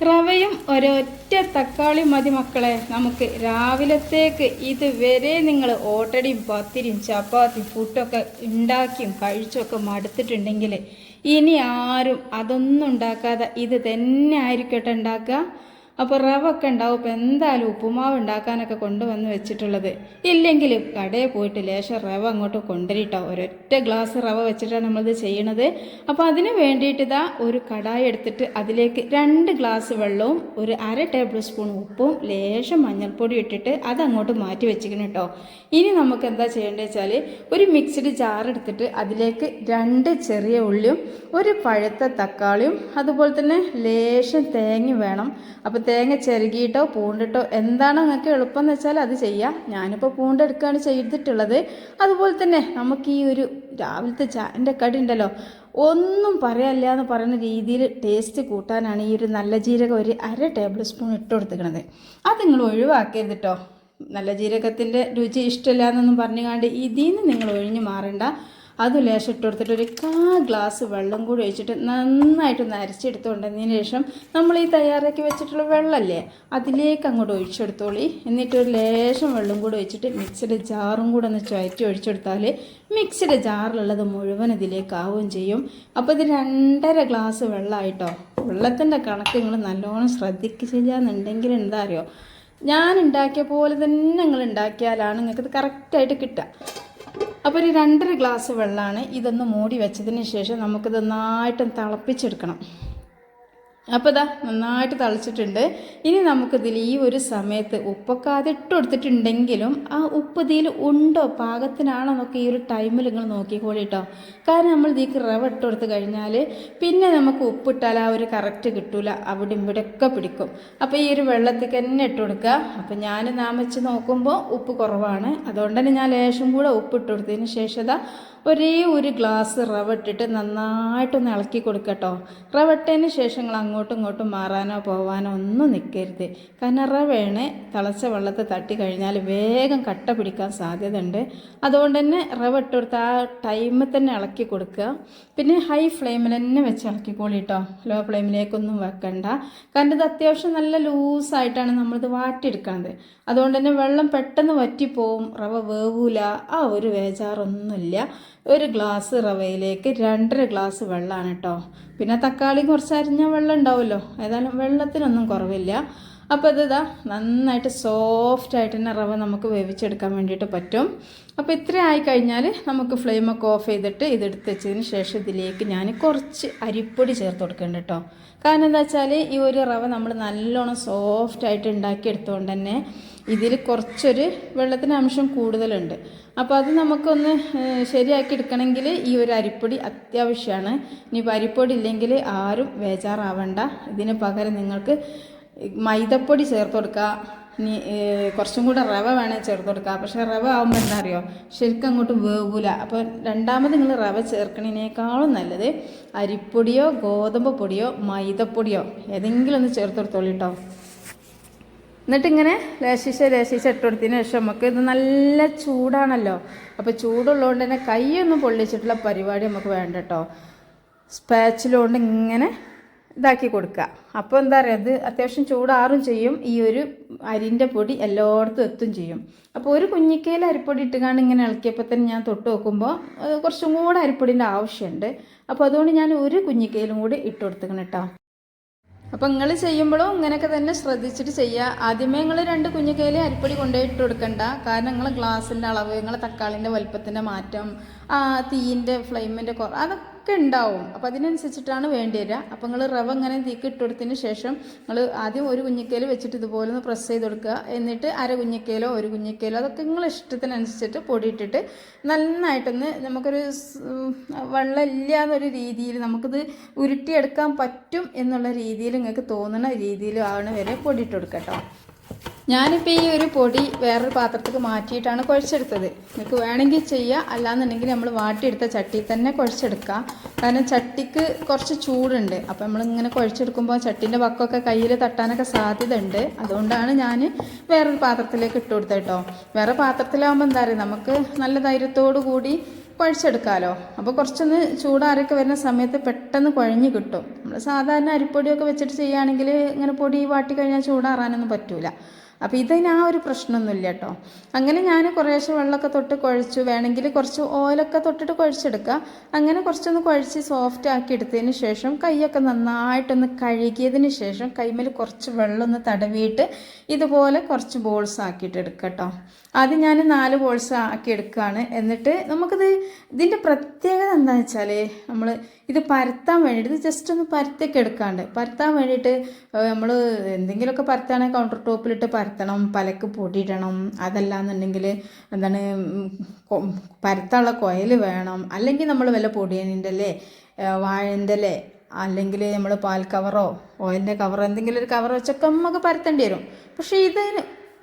റവയും ഒരൊറ്റ തക്കാളി മതി മക്കളെ. നമുക്ക് രാവിലത്തേക്ക് ഇതുവരെ നിങ്ങൾ ഓട്ടടിയും പത്തിരിയും ചപ്പാത്തി പുട്ടൊക്കെ ഉണ്ടാക്കിയും കഴിച്ചൊക്കെ മടുത്തിട്ടുണ്ടെങ്കിൽ ഇനി ആരും അതൊന്നും ഉണ്ടാക്കാതെ ഇത് തന്നെ ആയിരിക്കട്ടെ ഉണ്ടാക്കുക. അപ്പോൾ റവ ഒക്കെ ഉണ്ടാവും. ഇപ്പോൾ എന്തായാലും ഉപ്പുമാവ് ഉണ്ടാക്കാനൊക്കെ കൊണ്ടുവന്ന് വെച്ചിട്ടുള്ളത്. ഇല്ലെങ്കിൽ കടയിൽ പോയിട്ട് ലേശം റവ അങ്ങോട്ട് കൊണ്ടുവരിട്ടോ. ഒരൊറ്റ ഗ്ലാസ് റവ വെച്ചിട്ടാണ് നമ്മളിത് ചെയ്യണത്. അപ്പോൾ അതിന് വേണ്ടിയിട്ട് ഇതാ ഒരു കടായി എടുത്തിട്ട് അതിലേക്ക് രണ്ട് ഗ്ലാസ് വെള്ളവും ഒരു അര ടേബിൾ സ്പൂൺ ഉപ്പും ലേശം മഞ്ഞൾപ്പൊടി ഇട്ടിട്ട് അത് അങ്ങോട്ട് മാറ്റി വെച്ചിരിക്കണം കേട്ടോ. ഇനി നമുക്ക് എന്താ ചെയ്യേണ്ടത് വെച്ചാൽ ഒരു മിക്സ്ഡ് ജാർ എടുത്തിട്ട് അതിലേക്ക് രണ്ട് ചെറിയ ഉള്ളിയും ഒരു പഴുത്ത തക്കാളിയും അതുപോലെ തന്നെ ലേശം തേങ്ങ വേണം. അപ്പോൾ തേങ്ങ ചെറുകിയിട്ടോ പൂണ്ടിട്ടോ എന്താണോ നിങ്ങൾക്ക് എളുപ്പം എന്ന് വെച്ചാൽ അത് ചെയ്യാം. ഞാനിപ്പോൾ പൂണ്ടെടുക്കുകയാണ് ചെയ്തിട്ടുള്ളത്. അതുപോലെ തന്നെ നമുക്ക് ഈ ഒരു രാവിലത്തെ ചായന്റെ കടി ഉണ്ടല്ലോ. ഒന്നും പറയാനില്ല എന്ന് പറയുന്ന രീതിയിൽ ടേസ്റ്റ് കൂട്ടാനാണ് ഈ ഒരു നല്ല ജീരകം ഒരു അര ടേബിൾ സ്പൂൺ ഇട്ട് കൊടുത്തിരിക്കണത് അത് നിങ്ങൾ ഒഴിവാക്കരുത് കേട്ടോ നല്ല ജീരകത്തിന്റെ രുചി ഇഷ്ടമില്ല എന്നൊന്നും പറഞ്ഞുകൊണ്ട് ഇതിൽ നിന്ന് നിങ്ങൾ ഒഴിഞ്ഞു മാറണ്ട. അത് ലേശം ഇട്ട് കൊടുത്തിട്ട് ഒരു കാ ഗ്ലാസ് വെള്ളം കൂടി ഒഴിച്ചിട്ട് നന്നായിട്ട് അരച്ചെടുത്തുകൊണ്ടതിന് ശേഷം നമ്മൾ ഈ തയ്യാറാക്കി വെച്ചിട്ടുള്ള വെള്ളമല്ലേ അതിലേക്ക് അങ്ങോട്ട് ഒഴിച്ചെടുത്തോളി. എന്നിട്ട് ഒരു ലേശം വെള്ളം കൂടി ഒഴിച്ചിട്ട് മിക്സിയുടെ ജാറും കൂടെ ഒന്ന് ചുഴറ്റി ഒഴിച്ചെടുത്താൽ മിക്സിയുടെ ജാറിലുള്ളത് മുഴുവൻ ഇതിലേക്ക് ആവുകയും ചെയ്യും. അപ്പോൾ ഇത് രണ്ടര ഗ്ലാസ് വെള്ളമായിട്ടോ? വെള്ളത്തിന്റെ കണക്ക് നിങ്ങൾ നല്ലോണം ശ്രദ്ധിച്ചില്ലാന്നുണ്ടെങ്കിൽ എന്താ അറിയോ? ഞാൻ ഉണ്ടാക്കിയ പോലെ തന്നെ നിങ്ങൾ ഉണ്ടാക്കിയാലാണ് നിങ്ങൾക്കത് കറക്റ്റായിട്ട് കിട്ടുക. അപ്പോൾ ഒരു രണ്ടര ഗ്ലാസ് വെള്ളമാണ് ഇതൊന്ന് മൂടി വെച്ചതിന് ശേഷം നമുക്കിത് നന്നായിട്ടും തിളപ്പിച്ചെടുക്കണം. അപ്പോൾ ഇതാ നന്നായിട്ട് തളിച്ചിട്ടുണ്ട്. ഇനി നമുക്കിതിൽ ഈ ഒരു സമയത്ത് ഉപ്പൊക്കെ ആദ്യം ഇട്ട് കൊടുത്തിട്ടുണ്ടെങ്കിലും ആ ഉപ്പ് ഇതിൽ ഉണ്ടോ? പാകത്തിനാണോ? എന്നൊക്കെ ഈ ഒരു ടൈമിൽ നിങ്ങൾ നോക്കിക്കോളി കേട്ടോ കാരണം നമ്മൾ ഇതിലേക്ക് റവ ഇട്ട് കൊടുത്ത് കഴിഞ്ഞാൽ പിന്നെ നമുക്ക് ഉപ്പിട്ടാൽ ആ ഒരു കറക്റ്റ് കിട്ടൂല. അവിടെ ഇവിടെയൊക്കെ പിടിക്കും. അപ്പോൾ ഈ ഒരു വെള്ളത്തേക്ക് തന്നെ ഇട്ട് കൊടുക്കുക അപ്പോൾ ഞാൻ നാം വെച്ച് നോക്കുമ്പോൾ ഉപ്പ് കുറവാണ്. അതുകൊണ്ട് തന്നെ ഞാൻ ലേശം കൂടെ ഉപ്പ് ഇട്ട് കൊടുത്തതിന് ശേഷം ഒരേ ഒരു ഗ്ലാസ് റവ ഇട്ടിട്ട് നന്നായിട്ടൊന്ന് ഇളക്കി കൊടുക്കട്ടോ റവ ഇട്ടതിന് ശേഷം നിങ്ങൾ അങ്ങോട്ടും ഇങ്ങോട്ടും മാറാനോ പോവാനോ ഒന്നും നിൽക്കരുത് കനറ വേണെ തിളച്ച വെള്ളത്തെ തട്ടി കഴിഞ്ഞാൽ വേഗം കട്ട പിടിക്കാൻ സാധ്യതയുണ്ട്. അതുകൊണ്ട് തന്നെ റവ ഇട്ട് കൊടുത്ത് ആ ടൈമിൽ തന്നെ ഇളക്കി കൊടുക്കുക. പിന്നെ ഹൈ ഫ്ലെയിമിൽ തന്നെ വെച്ച് ഇളക്കിക്കോളി കേട്ടോ ലോ ഫ്ലെയിമിലേക്കൊന്നും വെക്കണ്ട. കാരണം ഇത് അത്യാവശ്യം നല്ല ലൂസായിട്ടാണ് നമ്മളിത് വാട്ടിയെടുക്കുന്നത്. അതുകൊണ്ട് തന്നെ വെള്ളം പെട്ടെന്ന് വറ്റിപ്പോവും. റവ വേവൂല. ആ ഒരു വേജാറൊന്നുമില്ല. ഒരു ഗ്ലാസ് റവയിലേക്ക് രണ്ടര ഗ്ലാസ് വെള്ളമാണ് കേട്ടോ പിന്നെ തക്കാളി കുറച്ച് അരിഞ്ഞ വെള്ളം ഉണ്ടാവുമല്ലോ. ഏതായാലും വെള്ളത്തിനൊന്നും കുറവില്ല. അപ്പോൾ ഇത് നന്നായിട്ട് സോഫ്റ്റായിട്ട് തന്നെ റവ നമുക്ക് വേവിച്ചെടുക്കാൻ വേണ്ടിയിട്ട് പറ്റും. അപ്പോൾ ഇത്ര ആയി കഴിഞ്ഞാൽ നമുക്ക് ഫ്ലെയിമൊക്കെ ഓഫ് ചെയ്തിട്ട് ഇതെടുത്ത് വെച്ചതിന് ശേഷം ഇതിലേക്ക് ഞാൻ കുറച്ച് അരിപ്പൊടി ചേർത്ത് കൊടുക്കുന്നുണ്ട് കേട്ടോ കാരണം എന്താ വെച്ചാൽ ഈ ഒരു റവ നമ്മൾ നല്ലോണം സോഫ്റ്റായിട്ട് ഉണ്ടാക്കിയെടുത്തുകൊണ്ട് തന്നെ ഇതിൽ കുറച്ചൊരു വെള്ളത്തിന് അംശം കൂടുതലുണ്ട്. അപ്പോൾ അത് നമുക്കൊന്ന് ശരിയാക്കി എടുക്കണമെങ്കിൽ ഈ ഒരു അരിപ്പൊടി അത്യാവശ്യമാണ്. ഇനിയിപ്പോൾ അരിപ്പൊടി ഇല്ലെങ്കിൽ ആരും ബേജാറാവണ്ട. ഇതിന് പകരം നിങ്ങൾക്ക് മൈദപ്പൊടി ചേർത്ത് കൊടുക്കുക ഇനി കുറച്ചും കൂടെ റവ വേണേൽ ചേർത്ത് കൊടുക്കുക പക്ഷേ റവ ആകുമ്പോൾ എന്താ അറിയോ ശരിക്കും അങ്ങോട്ട് വേവൂല. അപ്പോൾ രണ്ടാമത് നിങ്ങൾ റവ ചേർക്കണതിനേക്കാളും നല്ലത് അരിപ്പൊടിയോ ഗോതമ്പ് പൊടിയോ മൈദപ്പൊടിയോ ഏതെങ്കിലും ഒന്ന് ചേർത്ത് കൊടുത്തോളൂ കേട്ടോ എന്നിട്ട് ഇങ്ങനെ ലേശിച്ച ലേശിച്ച ഇട്ട് ശേഷം നമുക്ക് ഇത് നല്ല ചൂടാണല്ലോ. അപ്പോൾ ചൂടുള്ളതുകൊണ്ട് തന്നെ കൈയൊന്നും പൊള്ളിച്ചിട്ടുള്ള പരിപാടി നമുക്ക് വേണ്ട കേട്ടോ. സ്പാച്ചിലുകൊണ്ട് ഇങ്ങനെ ഇതാക്കി കൊടുക്കുക അപ്പോൾ എന്താ പറയുക ഇത് അത്യാവശ്യം ചൂടാറും ചെയ്യും. ഈ ഒരു അരിന്റെ പൊടി എല്ലായിടത്തും എത്തും ചെയ്യും. അപ്പോൾ ഒരു കുഞ്ഞിക്കയിൽ അരിപ്പൊടി ഇട്ടുകാണ്ട് ഇങ്ങനെ ഇളക്കിയപ്പോൾ തന്നെ ഞാൻ തൊട്ട് നോക്കുമ്പോൾ അത് കുറച്ചും കൂടെ അരിപ്പൊടിന്റെ ആവശ്യമുണ്ട്. അപ്പോൾ അതുകൊണ്ട് ഞാൻ ഒരു കുഞ്ഞിക്കയിലും കൂടി ഇട്ട് കൊടുത്തിക്കണം കേട്ടോ. അപ്പം നിങ്ങൾ ചെയ്യുമ്പോഴും ഇങ്ങനെയൊക്കെ തന്നെ ശ്രദ്ധിച്ചിട്ട് ചെയ്യുക ആദ്യമേ നിങ്ങൾ രണ്ട് കുഞ്ഞിക്കയിൽ അരിപ്പൊടി കൊണ്ടുപോയി ഇട്ട് കൊടുക്കണ്ട. കാരണം നിങ്ങൾ ഗ്ലാസിന്റെ അളവ് നിങ്ങൾ തക്കാളിന്റെ വലുപ്പത്തിന്റെ മാറ്റം തീയിന്റെ ഫ്ലെയിമിന്റെ കുറ അതൊക്കെ ഉണ്ടാവും. അപ്പോൾ അതിനനുസരിച്ചിട്ടാണ് വേണ്ടി വരിക. അപ്പോൾ നിങ്ങൾ റവ ഇങ്ങനെ തീക്ക് ശേഷം നിങ്ങൾ ആദ്യം ഒരു കുഞ്ഞിക്കയിൽ വെച്ചിട്ട് ഇതുപോലെ ഒന്ന് പ്രസ് ചെയ്ത് കൊടുക്കുക. എന്നിട്ട് അര കുഞ്ഞിക്കയിലോ ഒരു കുഞ്ഞിക്കയിലോ അതൊക്കെ നിങ്ങൾ ഇഷ്ടത്തിനനുസരിച്ചിട്ട് പൊടിയിട്ടിട്ട് നന്നായിട്ടൊന്ന് നമുക്കൊരു വെള്ളമില്ലാന്നൊരു രീതിയിൽ നമുക്കിത് ഉരുട്ടിയെടുക്കാൻ പറ്റും എന്നുള്ള രീതിയിൽ നിങ്ങൾക്ക് തോന്നുന്ന രീതിയിലും ആണ് വരെ പൊടിയിട്ട് കൊടുക്കട്ടോ ഞാനിപ്പോൾ ഈ ഒരു പൊടി വേറൊരു പാത്രത്തേക്ക് മാറ്റിയിട്ടാണ് കുഴച്ചെടുത്തത്. നിങ്ങൾക്ക് വേണമെങ്കിൽ ചെയ്യുക അല്ലാന്നുണ്ടെങ്കിൽ നമ്മൾ വാട്ടിയെടുത്ത ചട്ടിയിൽ തന്നെ കുഴച്ചെടുക്കുക കാരണം ചട്ടിക്ക് കുറച്ച് ചൂടുണ്ട്. അപ്പോൾ നമ്മളിങ്ങനെ കുഴച്ചെടുക്കുമ്പോൾ ചട്ടീന്റെ വക്കൊക്കെ കയ്യിൽ തട്ടാനൊക്കെ സാധ്യത ഉണ്ട് അതുകൊണ്ടാണ് ഞാൻ വേറൊരു പാത്രത്തിലേക്ക് ഇട്ട് കേട്ടോ. വേറെ പാത്രത്തിലാകുമ്പോൾ എന്താ പറയുക നമുക്ക് നല്ല ധൈര്യത്തോടു കൂടി കുഴച്ചെടുക്കാമല്ലോ അപ്പോൾ കുറച്ചൊന്ന് ചൂടാറൊക്കെ വരുന്ന സമയത്ത് പെട്ടെന്ന് കുഴഞ്ഞ് കിട്ടും. നമ്മൾ സാധാരണ അരിപ്പൊടിയൊക്കെ വെച്ചിട്ട് ചെയ്യുകയാണെങ്കിൽ ഇങ്ങനെ പൊടി വാട്ടി കഴിഞ്ഞാൽ ചൂടാറാനൊന്നും പറ്റൂല. അപ്പോൾ ഇതിന് ആ ഒരു പ്രശ്നമൊന്നുമില്ല കേട്ടോ. അങ്ങനെ ഞാൻ കുറേശ്ശെ വെള്ളമൊക്കെ തൊട്ട് കുഴച്ചു. വേണമെങ്കിൽ കുറച്ച് ഓയിലൊക്കെ തൊട്ടിട്ട് കുഴച്ചെടുക്കുക. അങ്ങനെ കുറച്ചൊന്ന് കുഴച്ച് സോഫ്റ്റ് ആക്കി എടുത്തതിന് ശേഷം കൈയൊക്കെ നന്നായിട്ടൊന്ന് കഴുകിയതിന് ശേഷം കൈമേൽ കുറച്ച് വെള്ളം ഒന്ന് തടവിയിട്ട് ഇതുപോലെ കുറച്ച് ബോൾസ് ആക്കിയിട്ട് എടുക്കുക കേട്ടോ. ആദ്യം ഞാൻ നാല് ബോൾസ് ആക്കി എടുക്കുകയാണ്. എന്നിട്ട് നമുക്കിത് ഇതിന്റെ പ്രത്യേകത എന്താണെന്ന് വെച്ചാൽ നമ്മൾ ഇത് പരത്താൻ വേണ്ടിയിട്ട് ഇത് ജസ്റ്റ് ഒന്ന് പരത്തൊക്കെ എടുക്കാണ്ട്. പരത്താൻ വേണ്ടിയിട്ട് നമ്മൾ എന്തെങ്കിലുമൊക്കെ പരത്താണെങ്കിൽ കൗണ്ടർ ടോപ്പിലിട്ട് പരത്തണം പലക്ക് പൊടിയിടണം. അതല്ലാന്നുണ്ടെങ്കിൽ എന്താണ് ഉം, കൊ- പരത്താനുള്ള കൊയൽ വേണം. അല്ലെങ്കിൽ നമ്മൾ വല്ല പൊടിയനിന്റെ അല്ലേ വാഴന്റെ അല്ലേ അല്ലെങ്കിൽ നമ്മൾ പാൽ കവറോ ഓയിലിന്റെ കവറോ എന്തെങ്കിലും ഒരു കവർ വെച്ചൊക്കെ നമുക്ക് പരത്തേണ്ടി വരും. പക്ഷേ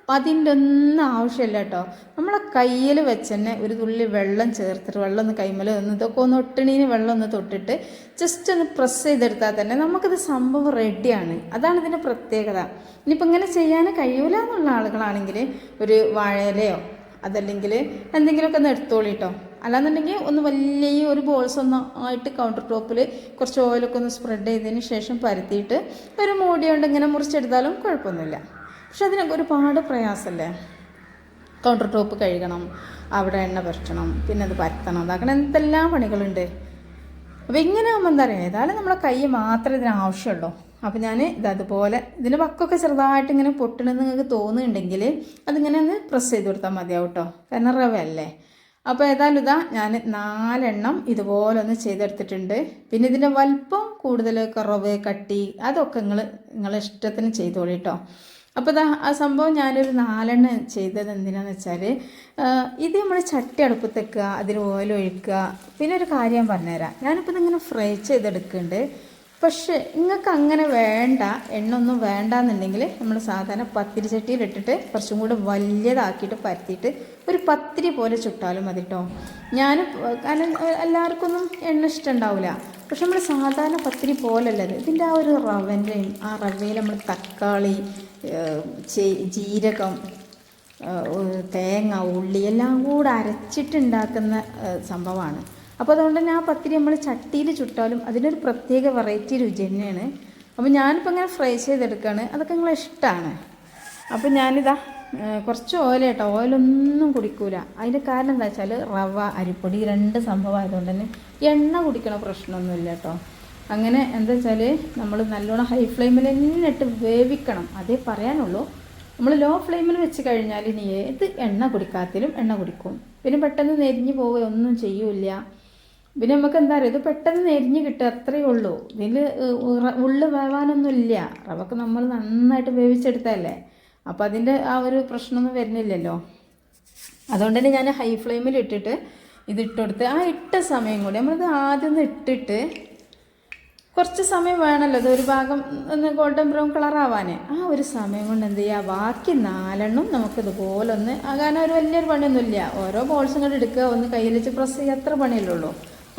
ഇതിന് അതിന്റെ ഒന്നും ആവശ്യമില്ല കേട്ടോ. നമ്മളെ കയ്യിൽ വെച്ച് തന്നെ ഒരു തുള്ളി വെള്ളം ചേർത്തിട്ട് വെള്ളം ഒന്ന് കൈമൽ ഒന്ന് ഇതൊക്കെ ഒന്ന് ഒട്ടണീന് വെള്ളം ഒന്ന് തൊട്ടിട്ട് ജസ്റ്റ് ഒന്ന് പ്രസ് ചെയ്തെടുത്താൽ തന്നെ നമുക്കിത് സംഭവം റെഡിയാണ് അതാണ് ഇതിന്റെ പ്രത്യേകത. ഇനിയിപ്പോൾ ഇങ്ങനെ ചെയ്യാൻ കഴിയൂല എന്നുള്ള ആളുകളാണെങ്കിൽ ഒരു വാഴയിലയോ അതല്ലെങ്കിൽ എന്തെങ്കിലുമൊക്കെ ഒന്ന് എടുത്തോളി കേട്ടോ അല്ലാന്നുണ്ടെങ്കിൽ ഒന്ന് വലിയ ഒരു ബോൾസ് ഒന്ന് ആയിട്ട് കൗണ്ടർ ടോപ്പിൽ കുറച്ച് ഓയിലൊക്കെ ഒന്ന് സ്പ്രെഡ് ചെയ്തതിന് ശേഷം പരത്തിയിട്ട് ഒരു മൂടി കൊണ്ട് ഇങ്ങനെ മുറിച്ചെടുത്താലും കുഴപ്പമൊന്നുമില്ല. പക്ഷെ അതിനൊക്കെ ഒരുപാട് പ്രയാസമല്ലേ? കൗണ്ടർ ടോപ്പ് കഴുകണം അവിടെ എണ്ണ പുരട്ടണം പിന്നെ അത് പരത്തണം അതാക്കണം എന്തെല്ലാം പണികളുണ്ട്. അപ്പോൾ ഇങ്ങനെ ആകുമ്പോൾ എന്താ പറയുക ഏതായാലും നമ്മളെ കൈ മാത്രമേ ഇതിന് ആവശ്യമുള്ളൂ. അപ്പോൾ ഞാൻ ഇത് അതുപോലെ ഇതിന്റെ വക്കൊക്കെ ചെറുതായിട്ട് ഇങ്ങനെ പൊട്ടണമെന്ന് നിങ്ങൾക്ക് തോന്നുന്നുണ്ടെങ്കിൽ അതിങ്ങനെ ഒന്ന് പ്രസ് ചെയ്ത് കൊടുത്താൽ മതിയാവും കേട്ടോ കാരണം റവ അല്ലേ? അപ്പോൾ ഏതായാലും ഇതാ ഞാൻ നാലെണ്ണം ഇതുപോലെ ഒന്ന് ചെയ്തെടുത്തിട്ടുണ്ട്. പിന്നെ ഇതിന്റെ വലിപ്പം കൂടുതൽ കുറവ് കട്ടി അതൊക്കെ നിങ്ങൾ നിങ്ങളെ ഇഷ്ടത്തിന് ചെയ്തോളി കേട്ടോ അപ്പോൾ ഇതാ ആ സംഭവം ഞാനൊരു നാലെണ്ണം ചെയ്തത് എന്തിനാന്ന് വെച്ചാൽ ഇത് നമ്മൾ ചട്ടി അടുപ്പത്ത് വെക്കുക അതിൽ ഓയിൽ ഒഴിക്കുക പിന്നെ ഒരു കാര്യം ഞാൻ പറഞ്ഞുതരാം. ഞാനിപ്പോൾ ഇതിങ്ങനെ ഫ്രൈ ചെയ്തെടുക്കുന്നുണ്ട്. പക്ഷേ നിങ്ങൾക്ക് അങ്ങനെ വേണ്ട എണ്ണ ഒന്നും വേണ്ടാന്നുണ്ടെങ്കിൽ നമ്മൾ സാധാരണ പത്തിരി ചട്ടിയിലിട്ടിട്ട് കുറച്ചും കൂടെ വലിയതാക്കിയിട്ട് പരത്തിയിട്ട് ഒരു പത്തിരി പോലെ ചുട്ടാലും മതി കേട്ടോ ഞാൻ കാരണം എല്ലാവർക്കൊന്നും എണ്ണ ഇഷ്ടമുണ്ടാവില്ല പക്ഷെ നമ്മൾ സാധാരണ പത്തിരി പോലല്ല ഇത് ഇതിന്റെ ആ ഒരു റവന്റെയും ആ റവയിൽ നമ്മൾ തക്കാളി ജീരകം തേങ്ങ ഉള്ളി എല്ലാം കൂടെ അരച്ചിട്ടുണ്ടാക്കുന്ന സംഭവമാണ്. അപ്പോൾ അതുകൊണ്ട് തന്നെ ആ പത്തിരി നമ്മൾ ചട്ടിയിൽ ചുട്ടാലും അതിനൊരു പ്രത്യേക വെറൈറ്റി രുചി തന്നെയാണ്. അപ്പോൾ ഞാനിപ്പോൾ ഇങ്ങനെ ഫ്രൈ ചെയ്തെടുക്കുകയാണ് അതൊക്കെ നിങ്ങളെ ഇഷ്ടമാണ് അപ്പോൾ ഞാനിതാ കുറച്ച് ഓയിൽ കേട്ടോ. ഓയിലൊന്നും കുടിക്കൂല. അതിന്റെ കാരണം എന്താ വെച്ചാൽ റവ അരിപ്പൊടി രണ്ട് സംഭവം ആയതുകൊണ്ട് തന്നെ എണ്ണ കുടിക്കണ പ്രശ്നമൊന്നുമില്ല കേട്ടോ. അങ്ങനെ എന്താ വെച്ചാൽ നമ്മൾ നല്ലോണം ഹൈ ഫ്ലെയിമിൽ തന്നെ ഇട്ട് വേവിക്കണം. അതേ പറയാനുള്ളൂ. നമ്മൾ ലോ ഫ്ലെയിമിൽ വെച്ച് കഴിഞ്ഞാൽ ഇനി ഏത് എണ്ണ കുടിക്കാത്തിലും എണ്ണ കുടിക്കും. പിന്നെ പെട്ടെന്ന് നെരിഞ്ഞു പോവുകയൊന്നും ചെയ്യൂല പിന്നെ നമുക്ക് എന്താ പറയുക ഇത് പെട്ടെന്ന് നെരിഞ്ഞ് കിട്ടുക അത്രയേ ഉള്ളൂ. ഇതിൽ ഉള്ളു വേവാനൊന്നുമില്ല. റവക്ക് നമ്മൾ നന്നായിട്ട് വേവിച്ചെടുത്തതല്ലേ? അപ്പോൾ അതിന്റെ ആ ഒരു പ്രശ്നമൊന്നും വരുന്നില്ലല്ലോ. അതുകൊണ്ട് തന്നെ ഞാൻ ഹൈ ഫ്ലെയിമിൽ ഇട്ടിട്ട് ഇത് ഇട്ടുകൊടുത്ത് ആ ഇട്ട സമയം കൂടി നമ്മളിത് ആദ്യം ഒന്ന് ഇട്ടിട്ട് കുറച്ച് സമയം വേണമല്ലോ ഇത് ഒരു ഭാഗം ഒന്ന് ഗോൾഡൻ ബ്രൗൺ കളർ ആവാൻ ആ ഒരു സമയം കൊണ്ട് എന്ത് ചെയ്യുക ബാക്കി നാലെണ്ണം നമുക്ക് ഇതുപോലെ ഒന്ന് ആകാൻ ഒരു വലിയൊരു പണിയൊന്നുമില്ല. ഓരോ ബോൾസും കൂടെ എടുക്കുക. ഒന്ന് കയ്യിൽ വെച്ച് പ്രസ് ചെയ്യുക. അത്ര പണിയല്ലേ ഉള്ളൂ.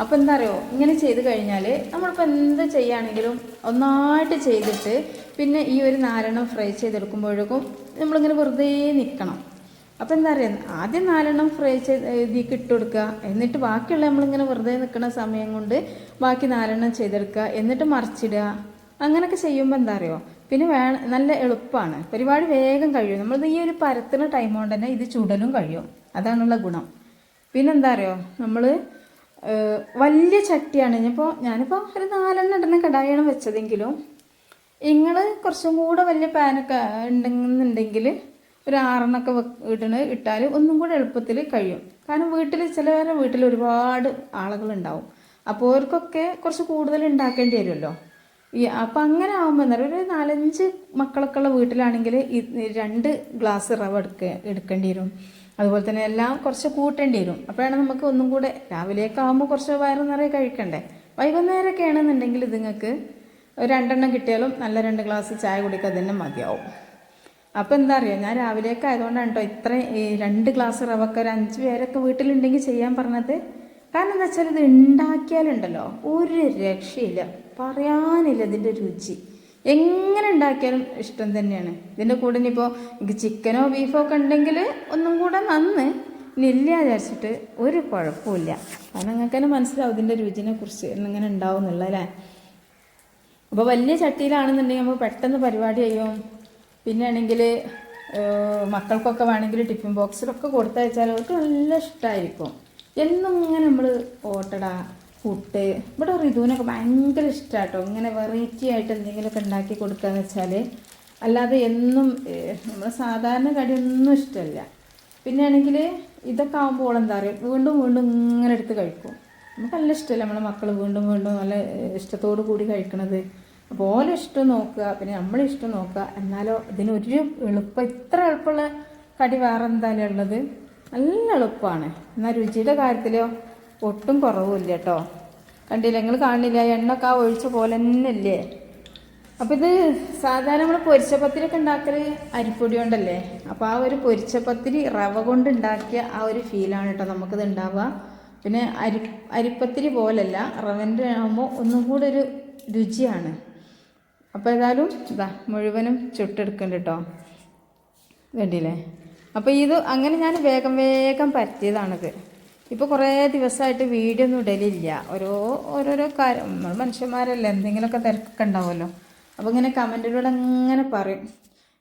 അപ്പോൾ എന്താ അറിയോ ഇങ്ങനെ ചെയ്ത് കഴിഞ്ഞാൽ നമ്മളിപ്പോൾ എന്ത് ചെയ്യുകയാണെങ്കിലും ഒന്നായിട്ട് ചെയ്തിട്ട് പിന്നെ ഈ ഒരു നാലെണ്ണം ഫ്രൈ ചെയ്തെടുക്കുമ്പോഴേക്കും നമ്മളിങ്ങനെ വെറുതെ നിൽക്കണം അപ്പോൾ എന്താ പറയുക ആദ്യം നാലെണ്ണം ഫ്രൈ ചെയ്ത് ഇതിലേക്ക് ഇട്ട് എന്നിട്ട് ബാക്കിയുള്ള നമ്മളിങ്ങനെ വെറുതെ നിൽക്കുന്ന സമയം കൊണ്ട് ബാക്കി നാലെണ്ണം ചെയ്തെടുക്കുക. എന്നിട്ട് മറിച്ചിടുക. അങ്ങനെയൊക്കെ ചെയ്യുമ്പോൾ എന്താ അറിയോ പിന്നെ വേ നല്ല എളുപ്പമാണ് പരിപാടി വേഗം കഴിയും. നമ്മൾ ഈ ഒരു പരത്തുന്ന ടൈം കൊണ്ട് തന്നെ ഇത് ചുടലും കഴിയും. അതാണുള്ള ഗുണം. പിന്നെന്താ അറിയോ നമ്മൾ വലിയ ചട്ടിയാണ്. ഇനിയിപ്പോൾ ഞാനിപ്പോൾ ഒരു നാലെണ്ണം ഇടുന്ന കടായാണ് വെച്ചതെങ്കിലും നിങ്ങൾ കുറച്ചും കൂടെ വലിയ പാനൊക്കെ ഉണ്ടെന്നുണ്ടെങ്കിൽ ഒരു ആറെണ്ണൊക്കെ ഇടണ ഇട്ടാൽ ഒന്നും കൂടെ എളുപ്പത്തിൽ കഴിയും. കാരണം വീട്ടിൽ ചിലവരെ വീട്ടിൽ ഒരുപാട് ആളുകളുണ്ടാവും. അപ്പോൾ അവർക്കൊക്കെ കുറച്ച് കൂടുതൽ ഉണ്ടാക്കേണ്ടി വരുമല്ലോ. ഈ അപ്പം അങ്ങനെ ആകുമ്പോൾ എന്താ ഒരു നാലഞ്ച് മക്കളൊക്കെ ഉള്ള വീട്ടിലാണെങ്കിൽ രണ്ട് ഗ്ലാസ് റവ എടുക്ക എടുക്കേണ്ടി വരും. അതുപോലെ തന്നെ എല്ലാം കുറച്ച് കൂട്ടേണ്ടി വരും. അപ്പോഴാണ് നമുക്ക് ഒന്നും കൂടെ രാവിലെയൊക്കെ ആകുമ്പോൾ കുറച്ച് വയറ് നിറയെ കഴിക്കണ്ടേ? വൈകുന്നേരമൊക്കെ ആണെന്നുണ്ടെങ്കിൽ നിങ്ങൾക്ക് ഒരു രണ്ടെണ്ണം കിട്ടിയാലും നല്ല രണ്ട് ഗ്ലാസ് ചായ കുടിക്കുക തന്നെ മതിയാവും. അപ്പോൾ എന്താ അറിയുക ഞാൻ രാവിലെയൊക്കെ ആയതുകൊണ്ടാണ് കേട്ടോ ഇത്ര രണ്ട് ഗ്ലാസ് റവക്ക ഒരു അഞ്ച് പേരൊക്കെ വീട്ടിലുണ്ടെങ്കിൽ ചെയ്യാൻ പറഞ്ഞത്. കാരണം എന്താ വെച്ചാൽ ഇത് ഉണ്ടാക്കിയാലുണ്ടല്ലോ ഒരു രക്ഷയില്ല. പറയാനില്ല ഇതിന്റെ രുചി. എങ്ങനെ ഉണ്ടാക്കിയാലും ഇഷ്ടം തന്നെയാണ്. ഇതിന്റെ കൂടെ ഇനിയിപ്പോൾ എനിക്ക് ചിക്കനോ ബീഫോ ഒക്കെ ഉണ്ടെങ്കിൽ ഒന്നും കൂടെ നന്ന് ഇനി ഇല്ല വിചാരിച്ചിട്ട് ഒരു കുഴപ്പമില്ല കാരണം നിങ്ങൾക്ക് തന്നെ മനസ്സിലാവും ഇതിന്റെ രുചിനെ കുറിച്ച് എന്നിങ്ങനെ ഉണ്ടാവും എന്നുള്ളതല്ലേ? അപ്പോൾ വലിയ ചട്ടിയിലാണെന്നുണ്ടെങ്കിൽ നമ്മൾ പെട്ടെന്ന് പരിപാടി ചെയ്യും പിന്നെ ആണെങ്കിൽ മക്കൾക്കൊക്കെ വേണമെങ്കിൽ ടിഫിൻ ബോക്സിലൊക്കെ കൊടുത്തയച്ചാൽ അവർക്ക് നല്ല ഇഷ്ടമായിരിക്കും എന്നും ഇങ്ങനെ നമ്മൾ ഓട്ടട. പുട്ട്. ഇവിടെ ഋതുവിനൊക്കെ ഭയങ്കര ഇഷ്ടമാട്ടോ ഇങ്ങനെ വെറൈറ്റി ആയിട്ട് എന്തെങ്കിലുമൊക്കെ ഉണ്ടാക്കി കൊടുക്കുകയെന്ന് വെച്ചാൽ അല്ലാതെ എന്നും നമ്മൾ സാധാരണ കടിയൊന്നും ഇഷ്ടമല്ല പിന്നെ ആണെങ്കിൽ ഇതൊക്കെ ആകുമ്പോൾ എന്താ പറയുക വീണ്ടും വീണ്ടും ഇങ്ങനെ എടുത്ത് കഴിക്കും. നമുക്ക് നല്ല ഇഷ്ടമല്ല നമ്മളെ മക്കൾ വീണ്ടും വീണ്ടും നല്ല ഇഷ്ടത്തോടു കൂടി കഴിക്കണത്. അപ്പോൾ ഓരോ ഇഷ്ടം നോക്കുക പിന്നെ നമ്മളെ ഇഷ്ടം നോക്കുക. എന്നാലോ ഇതിനൊരു എളുപ്പം ഇത്ര എളുപ്പമുള്ള കടി വേറെ എന്തായാലും ഉള്ളത്? നല്ല എളുപ്പമാണ്. എന്നാൽ രുചിയുടെ കാര്യത്തിലോ? ഒട്ടും കുറവുമില്ല കേട്ടോ കണ്ടില്ല നിങ്ങൾ കാണില്ല എണ്ണൊക്കെ ആ ഒഴിച്ച പോലെ തന്നെ ഇല്ലേ അപ്പോൾ ഇത് സാധാരണ നമ്മൾ പൊരിച്ചപ്പത്തിരിയൊക്കെ ഉണ്ടാക്കൽ അരിപ്പൊടി കൊണ്ടല്ലേ? അപ്പോൾ ആ ഒരു പൊരിച്ചപ്പത്തിരി റവ കൊണ്ട് ഉണ്ടാക്കിയ ആ ഒരു ഫീലാണ് കേട്ടോ നമുക്കിത് ഉണ്ടാവുക. പിന്നെ അരി അരിപ്പത്തിരി പോലല്ല റവന്റെ ആകുമ്പോൾ ഒന്നും കൂടെ ഒരു രുചിയാണ്. അപ്പോൾ ഏതായാലും ഇതാ മുഴുവനും ചുട്ടെടുക്കുന്നുണ്ട് കേട്ടോ വേണ്ടിയില്ലേ അപ്പോൾ ഇത് അങ്ങനെ ഞാൻ വേഗം വേഗം പരത്തിയതാണിത്. ഇപ്പോൾ കുറേ ദിവസമായിട്ട് വീഡിയോ ഒന്നും ഇടലില്ല. ഓരോ ഓരോരോ കാര്യം. നമ്മൾ മനുഷ്യന്മാരല്ലേ എന്തെങ്കിലുമൊക്കെ തിരക്കൊക്കെ ഉണ്ടാവുമല്ലോ അപ്പോൾ ഇങ്ങനെ കമന്റിലൂടെ അങ്ങനെ പറയും.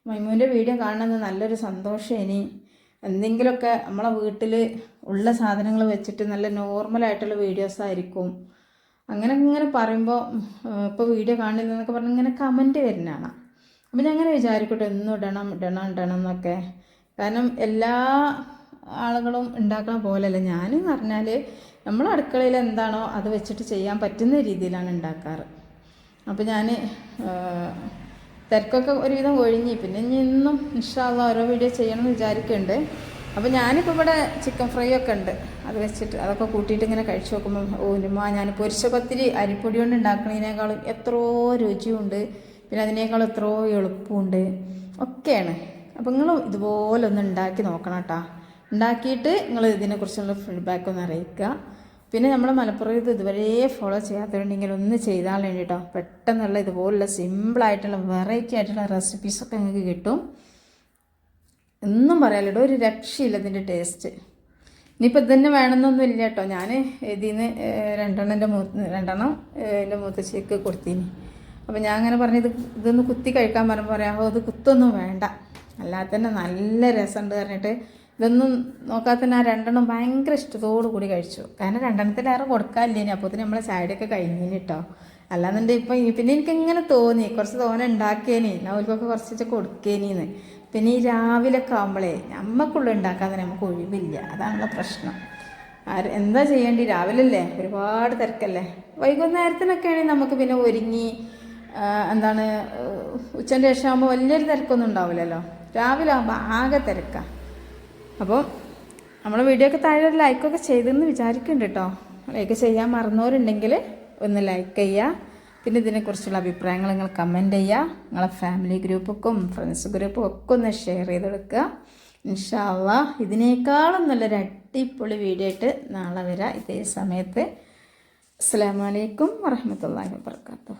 മൈമൂന്റെ വീഡിയോ കാണുന്നത് നല്ലൊരു സന്തോഷം ഇനി എന്തെങ്കിലുമൊക്കെ നമ്മളെ വീട്ടിൽ ഉള്ള സാധനങ്ങൾ വെച്ചിട്ട് നല്ല നോർമലായിട്ടുള്ള വീഡിയോസ് ആയിരിക്കും അങ്ങനെ ഇങ്ങനെ പറയുമ്പോൾ ഇപ്പോൾ വീഡിയോ കാണില്ല എന്നൊക്കെ പറഞ്ഞ് ഇങ്ങനെ കമന്റ് വരുന്നതാണ് അപ്പം ഞാൻ അങ്ങനെ വിചാരിക്കട്ടെ എന്നും ഇടണം ഇടണം ഇടണം എന്നൊക്കെ. കാരണം എല്ലാ ആളുകളും ഉണ്ടാക്കണ പോലെയല്ല. ഞാനെന്ന് പറഞ്ഞാൽ നമ്മൾ അടുക്കളയിൽ എന്താണോ അത് വെച്ചിട്ട് ചെയ്യാൻ പറ്റുന്ന രീതിയിലാണ് ഉണ്ടാക്കാറ്. അപ്പോൾ ഞാൻ തിരക്കൊക്കെ ഒരുവിധം ഒഴിഞ്ഞി. പിന്നെ ഇനി ഇന്നും ഇഷ്ടമുള്ള ഓരോ വീഡിയോ ചെയ്യണമെന്ന് വിചാരിക്കുന്നുണ്ട് അപ്പോൾ ഞാനിപ്പോൾ ഇവിടെ ചിക്കൻ ഫ്രൈ ഒക്കെ ഉണ്ട്. അത് വെച്ചിട്ട് അതൊക്കെ കൂട്ടിയിട്ട് ഇങ്ങനെ കഴിച്ചു നോക്കുമ്പോൾ ഓ ഉമ്മ ഞാൻ പൊരിച്ച പത്തിരി അരിപ്പൊടി കൊണ്ട് ഉണ്ടാക്കുന്നതിനേക്കാളും എത്രയോ രുചിയുണ്ട്. പിന്നെ അതിനേക്കാൾ എത്രയോ എളുപ്പമുണ്ട് ഒക്കെയാണ്. അപ്പോൾ നിങ്ങൾ ഇതുപോലെ ഒന്ന് ഉണ്ടാക്കി നോക്കണം കേട്ടോ ഉണ്ടാക്കിയിട്ട് നിങ്ങൾ ഇതിനെക്കുറിച്ചുള്ള ഫീഡ്ബാക്ക് ഒന്ന് അറിയിക്കുക. പിന്നെ നമ്മൾ മലപ്പുറം ഇത് ഇതുവരെ ഫോളോ ചെയ്യാത്തതുണ്ടെങ്കിൽ ഒന്ന് ചെയ്താൽ വേണ്ടിയിട്ടോ പെട്ടെന്നുള്ള ഇതുപോലുള്ള സിമ്പിളായിട്ടുള്ള വെറൈറ്റി ആയിട്ടുള്ള റെസിപ്പീസൊക്കെ നിങ്ങൾക്ക് കിട്ടും. ഒന്നും പറയാനില്ല ഒരു രക്ഷയില്ല ഇതിന്റെ ടേസ്റ്റ് ഇനിയിപ്പോൾ ഇത് തന്നെ വേണമെന്നൊന്നും ഇല്ല കേട്ടോ. ഞാൻ ഇതിൽ നിന്ന് രണ്ടെണ്ണം എന്റെ മൂ രണ്ടെണ്ണം എന്റെ മൂത്തശ്ശിക്ക് കൊടുത്തിന്. അപ്പോൾ ഞാൻ അങ്ങനെ പറഞ്ഞു ഇത് ഇതൊന്ന് കുത്തി കഴിക്കാൻ പറയുമ്പോൾ പറയാം അത് കുത്തൊന്നും വേണ്ട. അല്ലാതെ തന്നെ നല്ല രസമുണ്ട് പറഞ്ഞിട്ട് ഇതൊന്നും നോക്കാതെ തന്നെ ആ രണ്ടെണ്ണം ഭയങ്കര ഇഷ്ടത്തോടു കൂടി കഴിച്ചു. കാരണം രണ്ടെണ്ണത്തിലേറെ കൊടുക്കാനില്ലേനി അപ്പോൾ നമ്മളെ ചായയുടെയൊക്കെ കഴിഞ്ഞിന് കേട്ടോ അല്ലാന്നുണ്ടെങ്കിൽ ഇപ്പം പിന്നെ എനിക്ക് ഇങ്ങനെ തോന്നി. കുറച്ച് തോനെ ഉണ്ടാക്കിയേനി. നവൽക്കൊക്കെ കുറച്ച് കൊടുക്കേനിന്ന്. പിന്നെ ഈ രാവിലെ ഒക്കെ ആകുമ്പോഴേ നമ്മക്കുള്ള ഉണ്ടാക്കാൻ തന്നെ നമുക്ക് ഒഴിവില്ല. അതാണുള്ള പ്രശ്നം. ആര് എന്താ ചെയ്യേണ്ടി? രാവിലെ അല്ലേ ഒരുപാട് തിരക്കല്ലേ? വൈകുന്നേരത്തിനൊക്കെ ആണെങ്കിൽ നമുക്ക് പിന്നെ ഒരുങ്ങി എന്താണ് ഉച്ചന്റെ ശേഷം ആകുമ്പോൾ വലിയൊരു തിരക്കൊന്നും ഉണ്ടാവില്ലല്ലോ. രാവിലെ ആകുമ്പോൾ ആകെ തിരക്കാണ് അപ്പോൾ നമ്മൾ വീഡിയോ ഒക്കെ താഴെ ഒരു ലൈക്കൊക്കെ ചെയ്തെന്ന് വിചാരിക്കുന്നുണ്ട് കേട്ടോ ലൈക്ക് ചെയ്യാൻ മറന്നവരുണ്ടെങ്കിൽ ഒന്ന് ലൈക്ക് ചെയ്യുക പിന്നെ ഇതിനെക്കുറിച്ചുള്ള അഭിപ്രായങ്ങൾ നിങ്ങൾ കമന്റ് ചെയ്യുക നിങ്ങളെ ഫാമിലി ഗ്രൂപ്പൊക്കും ഫ്രണ്ട്സ് ഗ്രൂപ്പും ഒക്കെ ഒന്ന് ഷെയർ ചെയ്ത് കൊടുക്കുക ഇൻഷാല്ല ഇതിനേക്കാളും നല്ലൊരു അടിപൊളി വീഡിയോ ആയിട്ട് നാളെ വരാം. ഇതേ സമയത്ത്. അസ്സാം വലൈക്കും വറഹമത്തല്ലാഹി വാബർക്കാത്തു